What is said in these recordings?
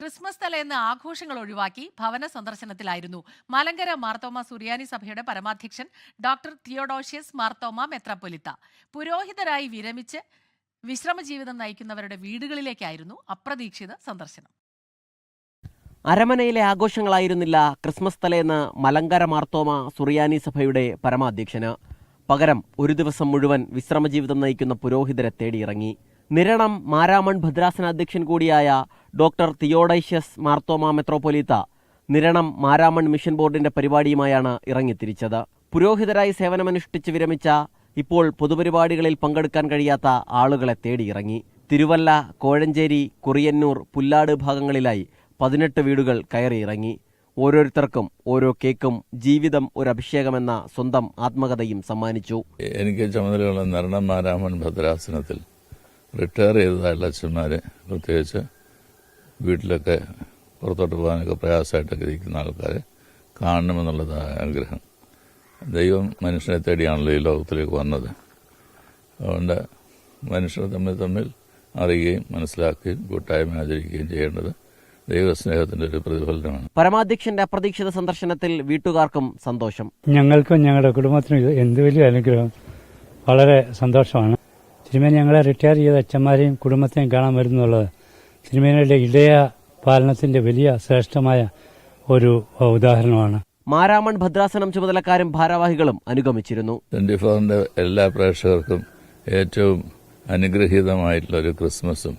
Christmas തലേന്ന് ആഘോഷങ്ങൾ ഒഴിവാക്കി ഭവന സന്ദർശനത്തിലായിരുന്നു. മലങ്കര മാർത്തോമ സുറിയാനി സഭയുടെ പരമാധ്യക്ഷൻ ഡോക്ടർ തിയോഡോഷ്യസ് മാർത്തോമ മെത്രാപ്പൊലിത്ത. പുരോഹിതരായി വിരമിച്ച് വിശ്രമജീവിതം നയിക്കുന്നവരുടെ വീടുകളിലേക്കായിരുന്നു അപ്രതീക്ഷിത സന്ദർശനം. അരമനയിലെ ആഘോഷങ്ങളായിരുന്നില്ല ക്രിസ്മസ് തലേന്ന് മലങ്കര മാർത്തോമ സുറിയാനി സഭയുടെ പരമാധ്യക്ഷന്. പകരം ഒരു ദിവസം മുഴുവൻ വിശ്രമജീവിതം നയിക്കുന്ന പുരോഹിതരെ തേടിയിറങ്ങി. നിരണം മാരാമൺ ഭദ്രാസന അധ്യക്ഷൻ കൂടിയായ ഡോക്ടർ തിയോഡൈഷ്യസ് മാർത്തോമ മെത്രോപൊലീത്ത നിരണം മാരാമൺ മിഷൻ ബോർഡിന്റെ പരിപാടിയുമായാണ് ഇറങ്ങിത്തിരിച്ചത്. പുരോഹിതരായി സേവനമനുഷ്ഠിച്ച് വിരമിച്ച ഇപ്പോൾ പൊതുപരിപാടികളിൽ പങ്കെടുക്കാൻ കഴിയാത്ത ആളുകളെ തേടിയിറങ്ങി. തിരുവല്ല കോഴഞ്ചേരി കുറിയന്നൂർ പുല്ലാട് ഭാഗങ്ങളിലായി പതിനെട്ട് വീടുകൾ കയറിയിറങ്ങി. ഓരോരുത്തർക്കും ഓരോ കേക്കും ജീവിതം ഒരു അഭിഷേകമെന്ന സ്വന്തം ആത്മകഥയും സമ്മാനിച്ചു. എനിക്ക് ചുമതലയുള്ള നരണം മാരാമൻ ഭദ്രാസനത്തിൽ റിട്ടയർ ചെയ്തതായിട്ടുള്ള അച്ഛന്മാരെ പ്രത്യേകിച്ച് വീട്ടിലൊക്കെ പുറത്തോട്ട് പോകാനൊക്കെ പ്രയാസമായിട്ടൊക്കെ ഇരിക്കുന്ന ആൾക്കാരെ കാണണമെന്നുള്ളതാണ് ആഗ്രഹം. ദൈവം മനുഷ്യനെ തേടിയാണല്ലോ ഈ ലോകത്തിലേക്ക് വന്നത്. അതുകൊണ്ട് മനുഷ്യർ തമ്മിൽ തമ്മിൽ അറിയുകയും മനസ്സിലാക്കുകയും കൂട്ടായ്മ ആചരിക്കുകയും ചെയ്യേണ്ടത് ദൈവസ്നേഹത്തിന്റെ ഒരു പ്രതിഫലനമാണ്. പരമാധ്യക്ഷന്റെ അപ്രതീക്ഷിത സന്ദർശനത്തിൽ വീട്ടുകാർക്കും സന്തോഷം. ഞങ്ങൾക്കും ഞങ്ങളുടെ കുടുംബത്തിനും ഇത് എന്ത് വലിയ അനുഗ്രഹം. വളരെ സന്തോഷമാണ്. തിരുമേനി ഞങ്ങളെ റിട്ടയർ ചെയ്ത അച്ഛന്മാരെയും കുടുംബത്തെയും കാണാൻ വരുന്നുള്ളത് തിരുമേനിയുടെ ഇടയ പാലനത്തിന്റെ വലിയ ശ്രേഷ്ഠമായ ഒരു ഉദാഹരണമാണ്. മാരാമൺ ഭദ്രാസനം ചുമതലക്കാരും ഭാരവാഹികളും അനുഗമിച്ചിരുന്നു. ട്വന്റി ഫോറിന്റെ എല്ലാ പ്രേക്ഷകർക്കും ഏറ്റവും അനുഗ്രഹീതമായിട്ടുള്ള ഒരു ക്രിസ്മസും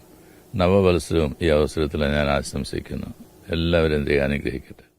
നവവത്സരവും ഈ അവസരത്തിൽ ഞാൻ ആശംസിക്കുന്നു. എല്ലാവരും അനുഗ്രഹിക്കട്ടെ.